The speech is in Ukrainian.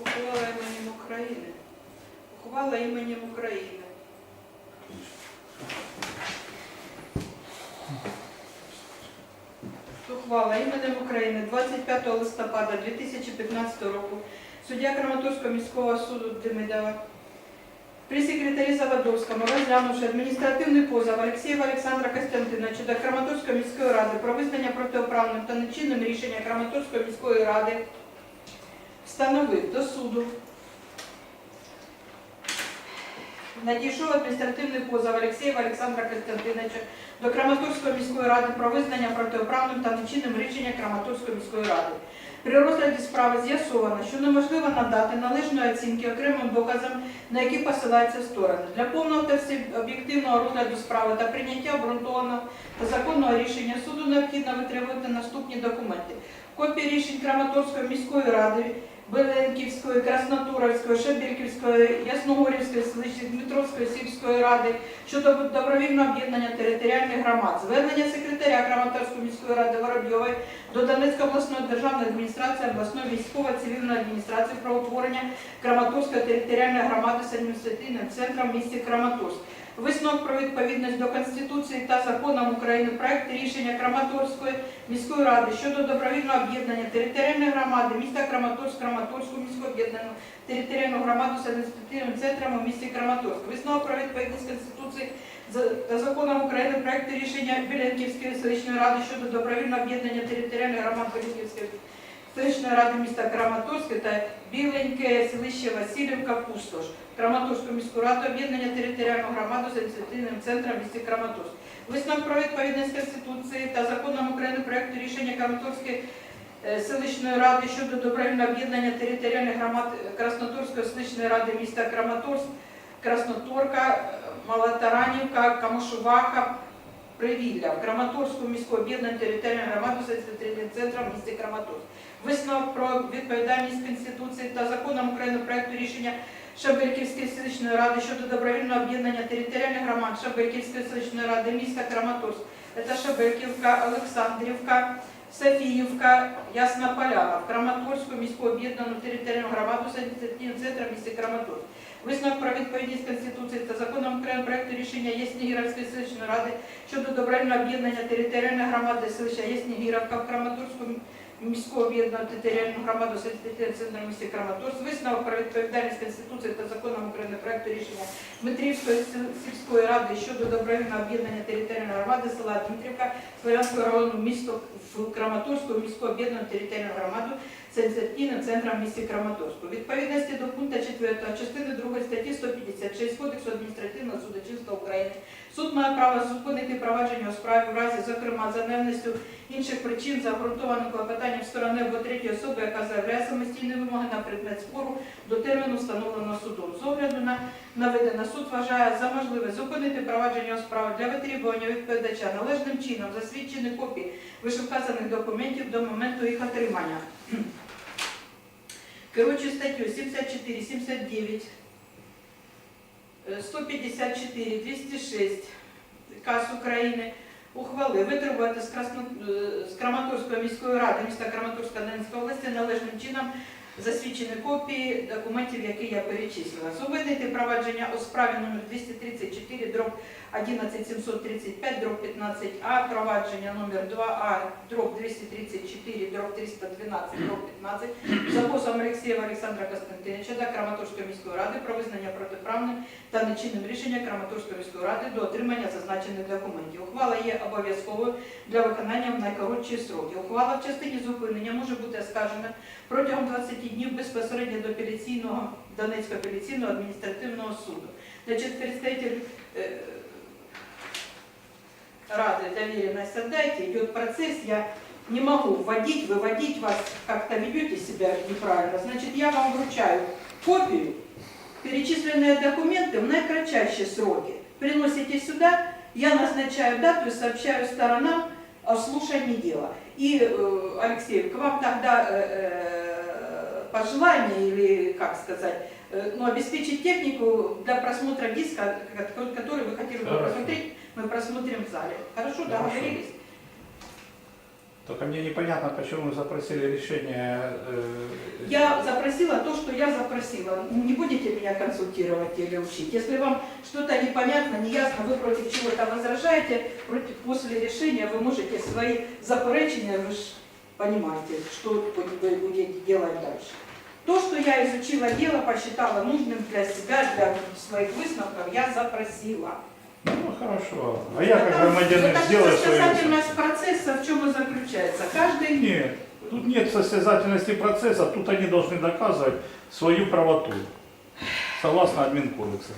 Ухвала іменем України. Ухвала іменем України. Ухвала іменем України 25 листопада 2015 року суддя Краматорського міського суду Демидова при секретарі Заводовському, розглянувши адміністративний позов Олексієва Олександра Костянтиновича до Краматорської міської ради про визнання протиправним та нечинним рішення Краматорської міської ради, встановив до суду. Надійшов адміністративний позов Олексієва Олександра Костянтиновича до Краматорської міської ради про визнання протиправним та нечинним рішення Краматорської міської ради. При розгляді справи з'ясовано, що неможливо надати належної оцінки окремим доказам, на які посилаються сторони. Для повного та об'єктивного розгляду справи та прийняття обґрунтованого та законного рішення суду необхідно витримувати наступні документи. Копії рішень Краматорської міської ради, Беленківської, Краснотуровської, Шебірківської, Ясногорівської, селищної Дмитровської сільської ради щодо добровільного об'єднання територіальних громад. Звернення секретаря Краматорської міської ради Воробйової до Донецької обласної державної адміністрації, обласної військово-цивільної адміністрації про утворення Краматорської територіальної громади з адміністративним центром в місті Краматорськ. Висновок про відповідність до Конституції та законам України проект рішення Краматорської міської ради щодо добровільного об'єднання територіальної громади міста Краматорськ, Краматорську міську об'єднану територіальну громаду з адміністративним центром у місті Краматорськ. Висновок про відповідність Конституції та законам України проект рішення Білянківської селищної ради щодо добровільного об'єднання територіальних громад Білянківської селищної ради міста Краматорська та Біленьке селище Васильівка Пустош. Краматорську міську раду об'єднання територіального громаду з адміністративним центром місті Краматорськ. Висновок про відповідність Конституції та законам України проекту рішення Краматорської е, селищної ради щодо добровільного об'єднання територіальних громад Красноторської селищної ради міста Краматорськ, Красноторка, Малотаранівка, Камушуваха, Привілля, в Краматорську міську об'єднану територіальну громаду з адміністративним центром в Краматорськ. Висновок про відповідальність Конституції та законом України проекту рішення Шабельківської селищної ради щодо добровільного об'єднання територіальних громад Шабельківської селищної ради міста Краматорськ. Це Шабельківка, Олександрівка, Софіївка, Ясна Поляна, в Краматорську міську об'єднану територіальну громаду з адміністративним центром місті Краматорськ. Висновок про відповідність Конституції та законом України проекту рішення Яснігірівської селищної ради щодо добровільного об'єднання територіальної громади селища Єснігіровка в Краматорську міську об'єднаного територіальну громаду з Центру міста Краматорськ. Висновок про відповідальність Конституції та законом України проекту рішення Дмитрівської сіл- сільської ради щодо добровільного об'єднання територіальної громади села Дмитрівка Слов'янського району місто в Краматорську міську об'єднану територіальну громаду адміністративним центром в місті Краматорську. Відповідності до пункту 4 частини 2 статті 156 Кодексу адміністративного судочинства України суд має право зупинити провадження у справі в разі, зокрема, за наявністю інших причин за обґрунтованим клопотанням сторони або третьої особи, яка заявляє самостійні вимоги на предмет спору до терміну, встановленого судом. З огляду на наведене суд вважає за можливе зупинити провадження у справі для витребування відповідача належним чином засвідчені копії вищевказаних документів до моменту їх отримання. Керуючи статью 74, 79, е, 154, 206 КАС України ухвали витребувати Красно... е, з міської ради міста Краматорська Донецької області належним чином засвідчені копії документів, які я перечислила. Зупинити провадження у справі номер 234 дроб 11735 дроб 15А, провадження номер 2А дроб 234 дроб 312 дроб 15 за позовом Олексієва Олександра Костянтиновича до Краматорської міської ради про визнання протиправним та нечинним рішення Краматорської міської ради до отримання зазначених документів. Ухвала є обов'язковою для виконання в найкоротші строки. Ухвала в частині зупинення може бути оскаржена протягом 20 днів безпосередньо до апеляційного Донецького апеляційного адміністративного суду. Значить, представитель э, Рады доверенность отдайте, идет процесс, я не могу вводить, выводить вас, как-то ведете себя неправильно. Значит, я вам вручаю копию, перечисленные документы в наикратчайшие сроки. Приносите сюда, я назначаю дату и сообщаю сторонам о слушании дела. И, э, Алексей, к вам тогда э, пожелание или, как сказать, э, ну, обеспечить технику для просмотра диска, ко- который вы хотели бы Хорошо. просмотреть, мы просмотрим в зале. Хорошо, Хорошо. договорились? Только мне непонятно, почему вы запросили решение. э, Я запросила то, что я запросила. Не будете меня консультировать или учить. Если вам что-то непонятно, неясно, вы против чего-то возражаете, против, после решения вы можете свои заперечения, вы понимаете, что вы будете делать дальше. То, что я изучила дело, посчитала нужным для себя, для своих высновков, я запросила. Ну хорошо. А я как громадянин сделаю свою. состязательность процесса в чем и заключается. Каждый Нет, тут нет состязательности процесса, тут они должны доказывать свою правоту. Согласно админкодексу.